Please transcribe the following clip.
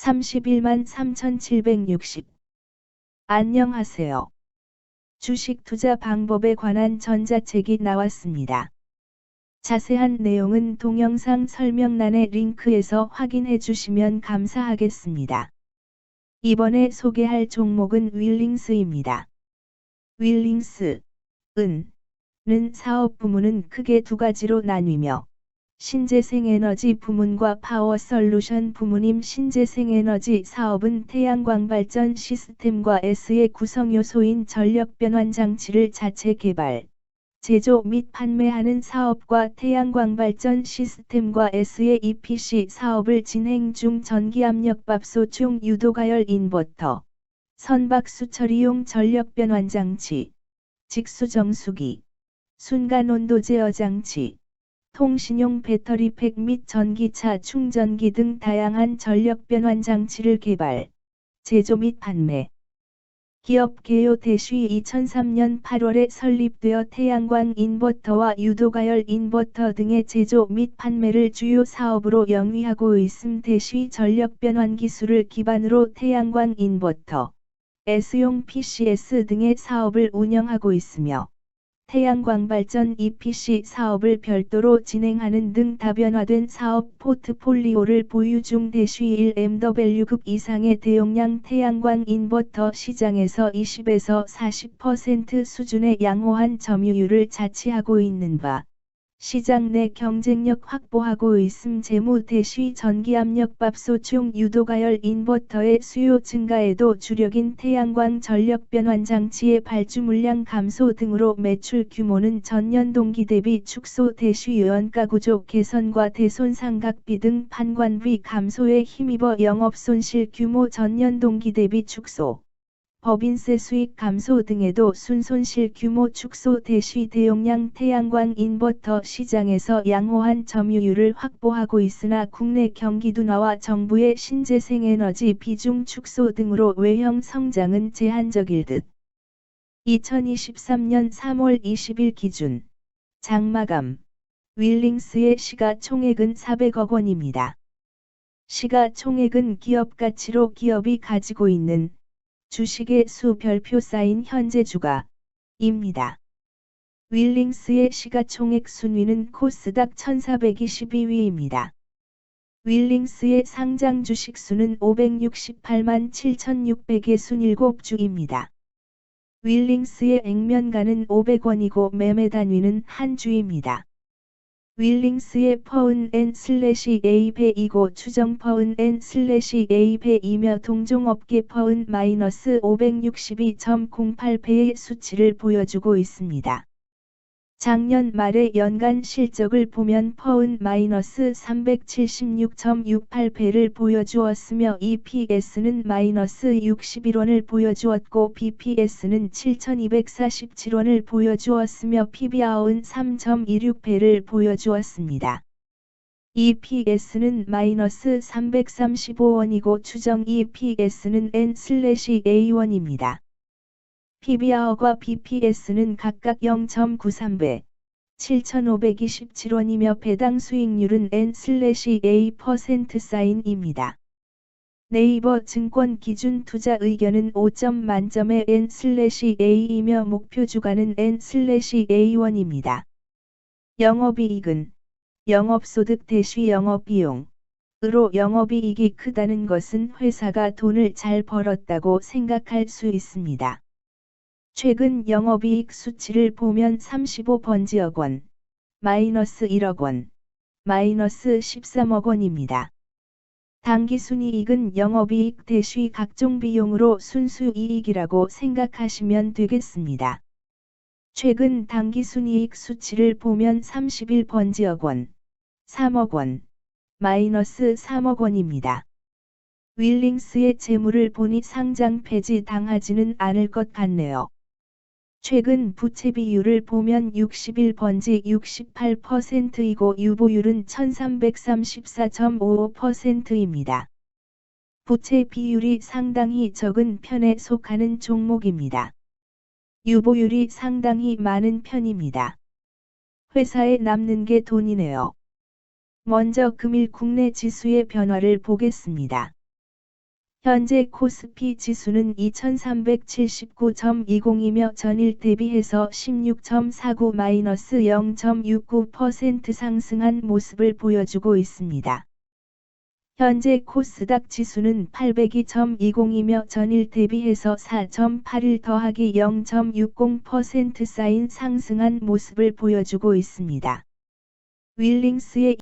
31만 3,760. 안녕하세요. 주식 투자 방법에 관한 전자책이 나왔습니다. 자세한 내용은 동영상 설명란의 링크에서 확인해 주시면 감사하겠습니다. 이번에 소개할 종목은 윌링스입니다. 윌링스, 은, 는 사업 부문은 크게 두 가지로 나뉘며 신재생에너지 부문과 파워솔루션 부문임 신재생에너지 사업은 태양광 발전 시스템과 S의 구성요소인 전력변환 장치를 자체 개발, 제조 및 판매하는 사업과 태양광 발전 시스템과 S의 EPC 사업을 진행 중 전기압력밥솥 중 유도가열 인버터, 선박수 처리용 전력변환 장치, 직수정수기, 순간온도 제어 장치, 통신용 배터리팩 및 전기차 충전기 등 다양한 전력 변환 장치를 개발, 제조 및 판매. 기업 개요 대쉬 2003년 8월에 설립되어 태양광 인버터와 유도가열 인버터 등의 제조 및 판매를 주요 사업으로 영위하고 있음 대쉬 전력 변환 기술을 기반으로 태양광 인버터, S용 PCS 등의 사업을 운영하고 있으며 태양광 발전 EPC 사업을 별도로 진행하는 등 다변화된 사업 포트폴리오를 보유 중 대쉬 1MW급 이상의 대용량 태양광 인버터 시장에서 20에서 40% 수준의 양호한 점유율을 자치하고 있는 바 시장 내 경쟁력 확보하고 있음 재무 대쉬 전기압력 밥솥 중 유도가열 인버터의 수요 증가에도 주력인 태양광 전력 변환 장치의 발주 물량 감소 등으로 매출 규모는 전년 동기 대비 축소 대쉬 원가 구조 개선과 대손 상각비 등 판관비 감소에 힘입어 영업 손실 규모 전년 동기 대비 축소. 법인세 수익 감소 등에도 순손실 규모 축소 대쉬 대용량 태양광 인버터 시장에서 양호한 점유율을 확보하고 있으나 국내 경기 둔화와 정부의 신재생에너지 비중 축소 등으로 외형 성장은 제한적일 듯. 2023년 3월 20일 기준 장마감 윌링스의 시가총액은 400억 원입니다. 시가총액은 기업 가치로 기업이 가지고 있는 주식의 수 별표 쌓인 현재 주가입니다. 윌링스의 시가총액 순위는 코스닥 1422위입니다. 윌링스의 상장 주식 수는 568만 7600의 순 7주입니다. 윌링스의 액면가는 500원이고 매매 단위는 한 주입니다. 윌링스의 퍼운 n 슬래시 배이고 추정 퍼운 n 슬래시 배이며 동종업계 퍼운 마이너스 562.08배의 수치를 보여주고 있습니다. 작년 말의 연간 실적을 보면 퍼운 마이너스 376.68배를 보여주었으며 EPS는 마이너스 61원을 보여주었고 BPS는 7247원을 보여주었으며 PBR은 3.26배를 보여주었습니다. EPS는 마이너스 335원이고 추정 EPS는 N/A1입니다. PBR과 BPS는 각각 0.93배, 7,527원이며 배당 수익률은 N/A% 사인입니다. 네이버 증권 기준 투자 의견은 5점 만점의 N/A이며 목표 주가는 N/A1입니다. 영업이익은 영업소득 대시 영업비용 으로 영업이익이 크다는 것은 회사가 돈을 잘 벌었다고 생각할 수 있습니다. 최근 영업이익 수치를 보면 35번지억 원, 마이너스 1억 원, 마이너스 13억 원입니다. 당기순이익은 영업이익 대쉬 각종 비용으로 순수이익이라고 생각하시면 되겠습니다. 최근 당기순이익 수치를 보면 31번지억 원, 3억 원, 마이너스 3억 원입니다. 윌링스의 재물을 보니 상장 폐지 당하지는 않을 것 같네요. 최근 부채 비율을 보면 61번지 68%이고 유보율은 1334.55%입니다. 부채 비율이 상당히 적은 편에 속하는 종목입니다. 유보율이 상당히 많은 편입니다. 회사에 남는 게 돈이네요. 먼저 금일 국내 지수의 변화를 보겠습니다. 현재 코스피 지수는 2379.20이며 전일 대비해서 16.49-0.69% 상승한 모습을 보여주고 있습니다. 현재 코스닥 지수는 802.20이며 전일 대비해서 4.81 더하기 0.60% 쌓인 상승한 모습을 보여주고 있습니다. 윌링스의